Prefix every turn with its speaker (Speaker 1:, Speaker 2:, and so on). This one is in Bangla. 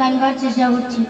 Speaker 1: গান গাওয়ার চেষ্টা করছি।